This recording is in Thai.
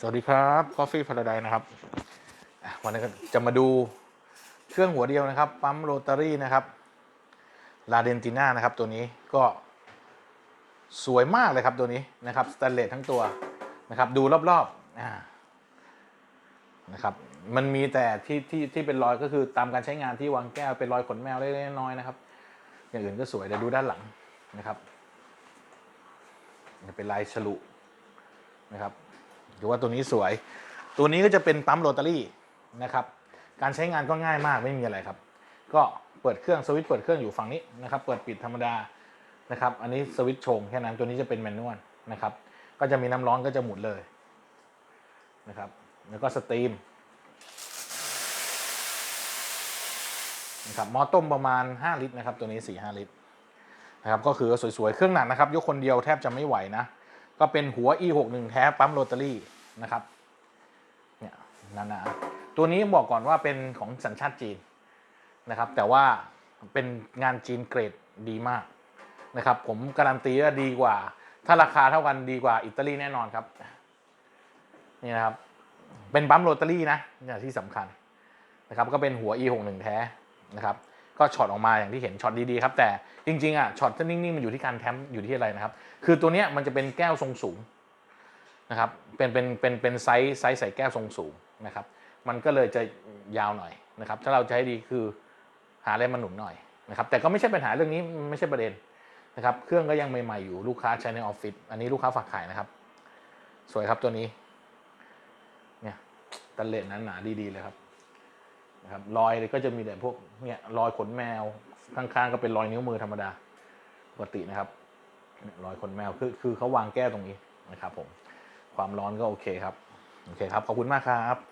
สวัสดีครับ Coffee Paradise นะครับ วันนี้จะมาดูเครื่องหัวเดียวนะครับ ปั๊มโรตารี่นะครับลาเดนติน่านะครับตัวนี้ก็สวยมากเลยครับตัวนี้นะครับสแตนเลสทั้งตัวนะครับ ดูรอบๆอ่านะครับ มันมีแต่ที่ที่ที่เป็นรอยก็คือตามการใช้งานที่วางแก้วเป็นรอยขนแมวเล็กๆน้อยๆนะครับ อย่างอื่นก็สวยแต่ดูด้านหลังนะครับเป็นลายฉลุนะครับ ดูว่าตัวนี้สวย ตัวนี้ก็จะเป็นปั๊มโรตารี่นะครับ การใช้งานก็ง่ายมากไม่มีอะไรครับ ก็เปิดเครื่องสวิตช์เปิดเครื่องอยู่ฝั่งนี้นะครับ เปิดปิดธรรมดานะครับ อันนี้สวิตช์ชงแค่นั้นตัวนี้จะเป็นแมนนวลนะครับ ก็จะมีน้ำร้อนก็จะหมุนเลยนะครับ แล้วก็สตรีมนะครับหม้อต้มประมาณ 5 ลิตรนะครับ ตัวนี้ 4-5 ลิตรนะครับ ก็คือสวยๆ เครื่องหนักนะครับ ยกคนเดียวแทบจะไม่ไหวนะ ก็เป็นหัว e61 แท้ปั๊มโรตารี่นะครับเนี่ยหนาๆตัวนี้บอกก่อนว่าเป็นของสัญชาติจีนนะครับ แต่ว่าเป็นงานจีนเกรดดีมากนะครับ ผมการันตีว่าดีกว่า ถ้าราคาเท่ากันดีกว่าอิตาลีแน่นอนครับนี่นะครับ เป็นปั๊มโรตารี่นะอย่างที่สำคัญนะครับ ก็เป็นหัว e61 แท้นะครับ ก็ช็อตออกมาอย่างที่เห็นช็อตดีๆครับแต่จริงๆอะช็อตจะนิ่งๆมันอยู่ที่การแทมอยู่ที่อะไรนะครับ คือตัวเนี้ยมันจะเป็นแก้วทรงสูงนะครับเป็นเป็นเป็นเป็นไซส์ไซส์ใส่แก้วทรงสูงนะครับ มันก็เลยจะยาวหน่อยนะครับ ถ้าเราจะให้ดีคือหาอะไรมาหนุนหน่อยนะครับ แต่ก็ไม่ใช่ปัญหาเรื่องนี้ไม่ใช่ประเด็นนะครับ เครื่องก็ยังใหม่ๆอยู่ลูกค้าใช้ในออฟฟิศอันนี้ลูกค้าฝากขายนะครับ สวยครับตัวนี้เนี่ยตันเลนหนาๆดีๆเลยครับ นะครับรอยก็จะมีแต่พวกเนี่ยรอยขนแมวข้างๆก็เป็นรอยนิ้วมือธรรมดาปกตินะครับรอยขนแมวคือคือเขาวางแก้ตรงนี้นะครับผมความร้อนก็โอเคครับโอเคครับขอบคุณมากครับ